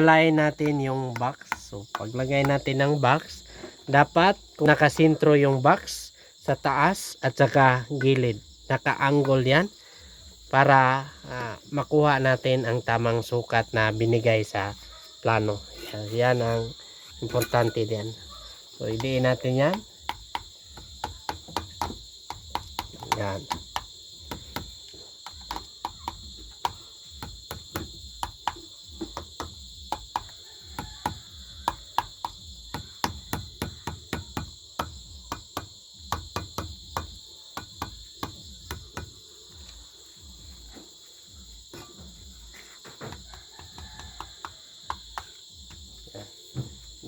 Align natin yung box. So, paglagay natin ng box, dapat nakasintro yung box sa taas at saka gilid. Naka-angle yan para ah, makuha natin ang tamang sukat na binigay sa plano. Yan, ang importante diyan. So, idiin natin yan. Yan.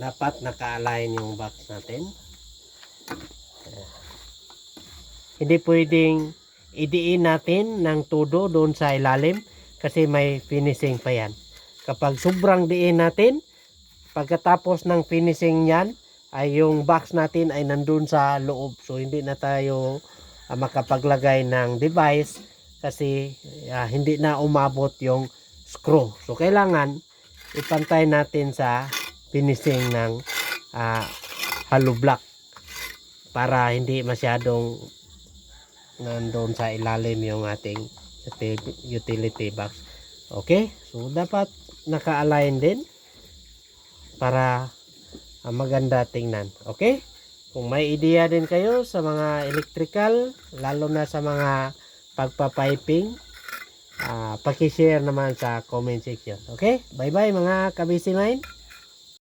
Dapat naka-align yung box natin. Hindi pwedeng idiin natin ng todo doon sa ilalim kasi may finishing pa yan. Kapag sobrang diin natin, pagkatapos ng finishing yan, ay yung box natin ay nandun sa loob. So hindi na tayo ah, makapaglagay ng device kasi ah, hindi na umabot yung screw. So kailangan ipantay natin sa finishing ng ah, hollow block para hindi masyadong nandoon sa ilalim yung ating uti- utility box. Okay? So dapat naka-align din para ah, maganda tingnan. Okay? Kung may idea din kayo sa mga electrical, lalo na sa mga pagpapiping, ah, paki-share naman sa comment section. Okay? Bye-bye mga kabisi.